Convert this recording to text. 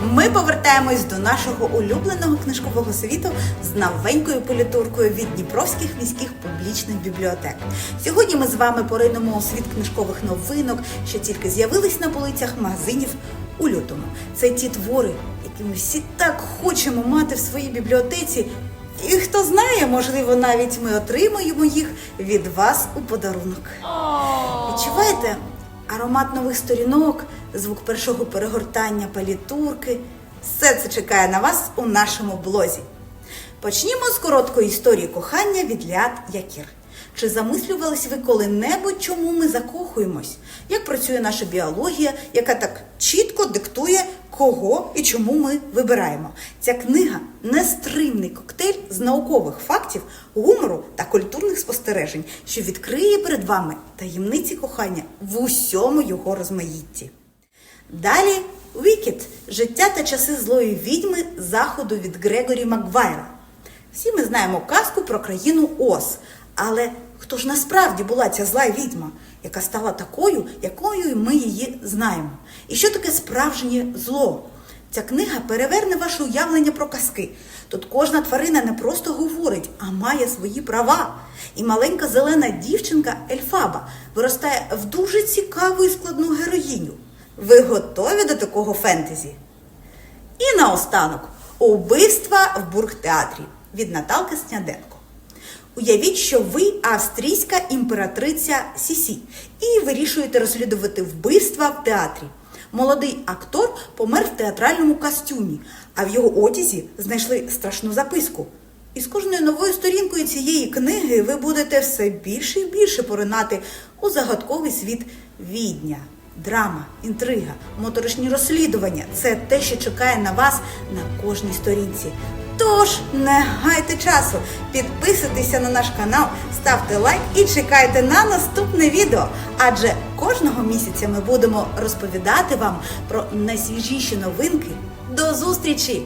Ми повертаємось до нашого улюбленого книжкового світу з новенькою політуркою від Дніпровських міських публічних бібліотек. Сьогодні ми з вами поринемо у світ книжкових новинок, що тільки з'явились на полицях магазинів у лютому. Це ті твори, які ми всі так хочемо мати в своїй бібліотеці. І хто знає, можливо, навіть ми отримаємо їх від вас у подарунок. Відчуваєте аромат нових сторінок, звук першого перегортання палітурки. Все це чекає на вас у нашому блозі. Почнімо з короткої історії кохання від Ляд Якір. Чи замислювались ви коли-небудь, чому ми закохуємось? Як працює наша біологія, яка так чітко диктує, кого і чому ми вибираємо? Ця книга нестримний коктейль з наукових фактів, гумору та культурних спостережень, що відкриє перед вами таємниці кохання в усьому його розмаїтті. Далі Вікет життя та часи злої відьми заходу від Грегорі Макгвайра. Всі ми знаємо казку про країну Оз. Але хто ж насправді була ця зла відьма, яка стала такою, якою ми її знаємо? І що таке справжнє зло? Ця книга переверне ваше уявлення про казки. Тут кожна тварина не просто говорить, а має свої права. І маленька зелена дівчинка Ельфаба виростає в дуже цікаву і складну героїню. Ви готові до такого фентезі? І наостанок убивства в бургтеатрі від Наталки Сняденко. Уявіть, що ви австрійська імператриця Сісі і вирішуєте розслідувати вбивства в театрі. Молодий актор помер в театральному костюмі, а в його одязі знайшли страшну записку. І з кожною новою сторінкою цієї книги ви будете все більше і більше поринати у загадковий світ відня. Драма, інтрига, моторошні розслідування це те, що чекає на вас на кожній сторінці. Тож не гайте часу, підписуйтеся на наш канал, ставте лайк і чекайте на наступне відео. Адже кожного місяця ми будемо розповідати вам про найсвіжіші новинки. До зустрічі!